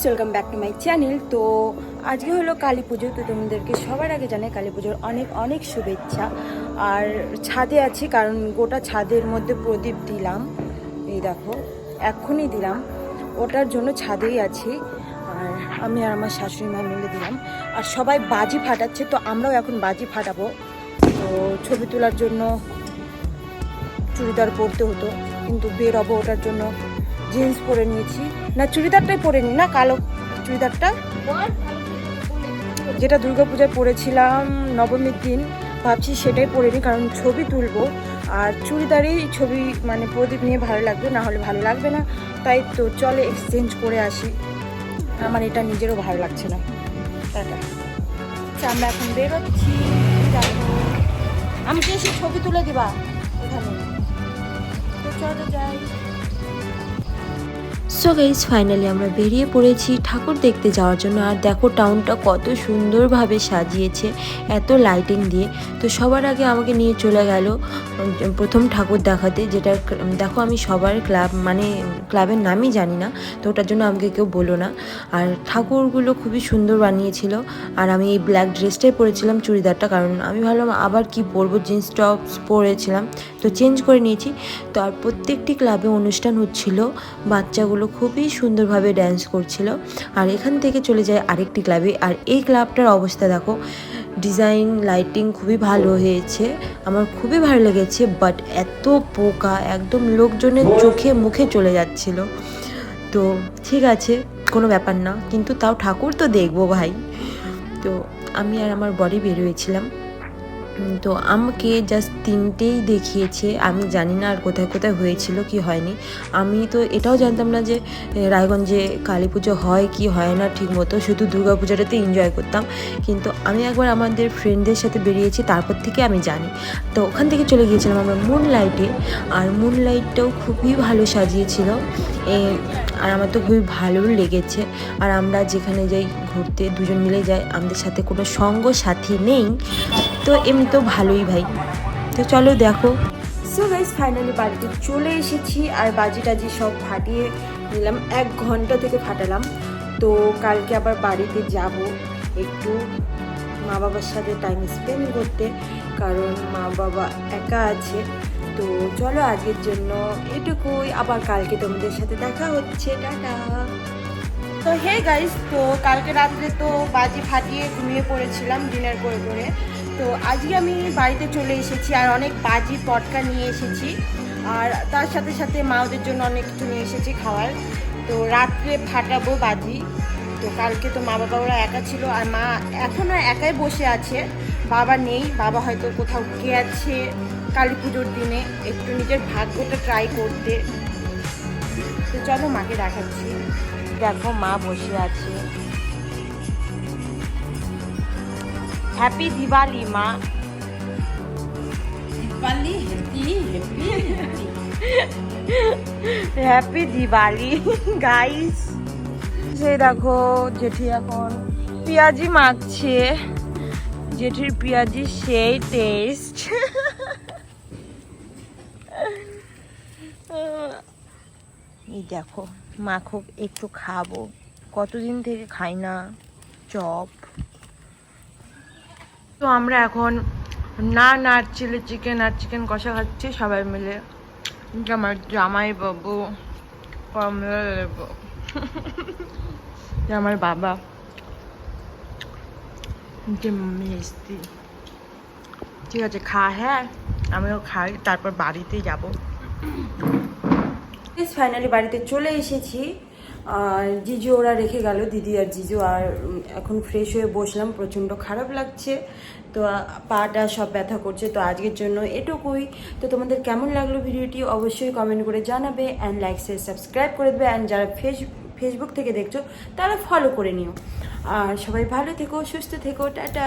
Welcome back to my channel তো আজকে হলো কালী পুজো, তো তোমাদেরকে সবার আগে জানাই কালী পুজোর অনেক অনেক শুভেচ্ছা। আর ছাদে আছি কারণ গোটা ছাদের মধ্যে প্রদীপ দিলাম। এই দেখো এক্ষুনি দিলাম। ওটার জন্য ছাদেই আছি। আর আমি আর আমার শাশুড়ি মা মিলে দিলাম। আর সবাই বাজি ফাটাচ্ছে, তো আমরাও এখন বাজি ফাটাবো। তো ছবি তোলার জন্য চুড়িদার পরতে হতো, কিন্তু বেরোবো ওটার জন্য। জিন্স পরে নিয়েছি। না চুড়িদারটাই পরে নি না কালো চুড়িদারটা? যেটা দুর্গাপূজায় পরেছিলাম নবমীর দিন ভাবছি সেটাই পরে নিই কারণ ছবি তুলবো। আর চুড়িদারেই ছবি মানে প্রদীপ নিয়ে ভালো লাগবে না হলে ভালো লাগবে না। তাই তো চলে এক্সচেঞ্জ করে আসি। আমার এটা নিজেরও ভালো লাগছে না। আচ্ছা, আমরা এখন বেরোচ্ছি। আমি এসে ছবি তুলে দিবা এখানে তো চলো যাই। সো গাইজ ফাইনালি আমরা বেরিয়ে পড়েছি ঠাকুর দেখতে যাওয়ার জন্য। আর দেখো টাউনটা কত সুন্দরভাবে সাজিয়েছে, এত লাইটিং দিয়ে। তো সবার আগে আমাকে নিয়ে চলে গেল, প্রথম ঠাকুর দেখাতে যেটা দেখো আমি সবার ক্লাব মানে ক্লাবের নামই জানি না, তো ওটার জন্য আমাকে কেউ বলো না। আর ঠাকুরগুলো খুবই সুন্দর বানিয়েছিল, আর আমি এই ব্ল্যাক ড্রেসটাই পরেছিলাম চুড়িদারটা, কারণ আমি ভাবলাম আবার কি পরবো জিন্স টপস পরেছিলাম। তো চেঞ্জ করে নিয়েছি। তো আর প্রত্যেকটি ক্লাবে অনুষ্ঠান হচ্ছিল, বাচ্চাগুলো খুবই সুন্দরভাবে ড্যান্স করছিল। আর এখান থেকে চলে যায় আরেকটি ক্লাবে আর এই ক্লাবটার অবস্থা দেখো ডিজাইন লাইটিং খুবই ভালো হয়েছে। আমার খুবই ভালো লেগেছে বাট এত পোকা একদম লোকজনের চোখে মুখে চলে যাচ্ছিল। তো ঠিক আছে, কোনো ব্যাপার না, কিন্তু তাও ঠাকুর তো দেখব ভাই। তো আমি আর আমার বডি বেরোয়েছিলাম তো আমাকে জাস্ট তিনটেই দেখিয়েছে। আমি জানি না আর কোথায় কোথায় হয়েছিল, কি হয়নি। আমি তো এটাও জানতাম না যে রায়গঞ্জে কালী পুজো হয় কি হয় না ঠিক মতো। শুধু দুর্গা পুজোটাতে এনজয় করতাম। কিন্তু আমি একবার আমাদের ফ্রেন্ডদের সাথে বেরিয়েছি, তারপর থেকে আমি জানি। তো ওখান থেকে চলে গিয়েছিলাম আমরা মুন লাইটে আর মুন লাইটটাও খুবই ভালো সাজিয়েছিল। আর আমার তো খুবই ভালো লেগেছে। আর আমরা যেখানে যাই, ঘুরতে দুজন মিলে যাই, আমাদের সাথে কোনো সঙ্গ সাথী নেই। তো এমনি তো ভালোই ভাই। তো চলো দেখো। সো গাইজ ফাইনালি বাড়িতে চলে এসেছি আর বাজি টাজি সব ফাটিয়ে নিলাম। এক ঘণ্টা থেকে ফাটালাম। তো কালকে আবার বাড়িতে যাব একটু মা বাবার সাথে টাইম স্পেন্ড করতে, কারণ মা বাবা একা আছে। তো চলো আজকের জন্য এটুকুই। আবার কালকে তোমাদের সাথে দেখা হচ্ছে। টাটা। তো হে গাইস তো কালকে রাত্রে তো বাজি ফাটিয়ে ঘুমিয়ে পড়েছিলাম ডিনার করে করে। তো আজকে আমি বাড়িতে চলে এসেছি আর অনেক বাজি পটকা নিয়ে এসেছি। আর তার সাথে সাথে মা ওদের জন্য অনেক কিছু নিয়ে এসেছি খাওয়ার। তো রাত্রে ফাটাবো বাজি। তো কালকে তো মা বাবা ওরা একা ছিল আর মা এখনও একাই বসে আছে। বাবা নেই, বাবা হয়তো কোথাও গেছে কালী পুজোর দিনে। একটু নিজের ভাগ্যটা ট্রাই করতে। তো চলো মাকে দেখাচ্ছি। দেখো মা বসে আছে। হ্যাপি দিওয়ালি মা Dipali happy happy happy Diwali guys সেই দেখো জেঠি এখন পেঁয়াজি মাখছে। জেঠির পেঁয়াজি সেই টেস্ট এই দেখো মাখো একটু খাব। কতদিন থেকে খাই না? চপ। তো আমরা এখন নান আর চিলি চিকেন আর চিকেন কষা খাচ্ছি, সবাই মিলে। আমার জামাই বাবু আমার বাবা। যে মিষ্টি। ঠিক আছে, খা হ্যাঁ আমিও খাই, তারপর বাড়িতে যাব। ফাইনালি বাড়িতে চলে এসেছি। আর জিজু ওরা রেখে গেল, দিদি আর জিজু। আর এখন ফ্রেশ হয়ে বসলাম, প্রচণ্ড খারাপ লাগছে। তো পাটা সব ব্যথা করছে। তো আজকের জন্য এটুকুই। তো তোমাদের কেমন লাগল ভিডিওটি অবশ্যই কমেন্ট করে জানাবে অ্যান্ড লাইক শেয়ার সাবস্ক্রাইব করে দেবে অ্যান্ড যারা ফেস ফেসবুক থেকে দেখছ, তারা ফলো করে নিও। আর সবাই ভালো থেকো, সুস্থ থেকো, টাটা।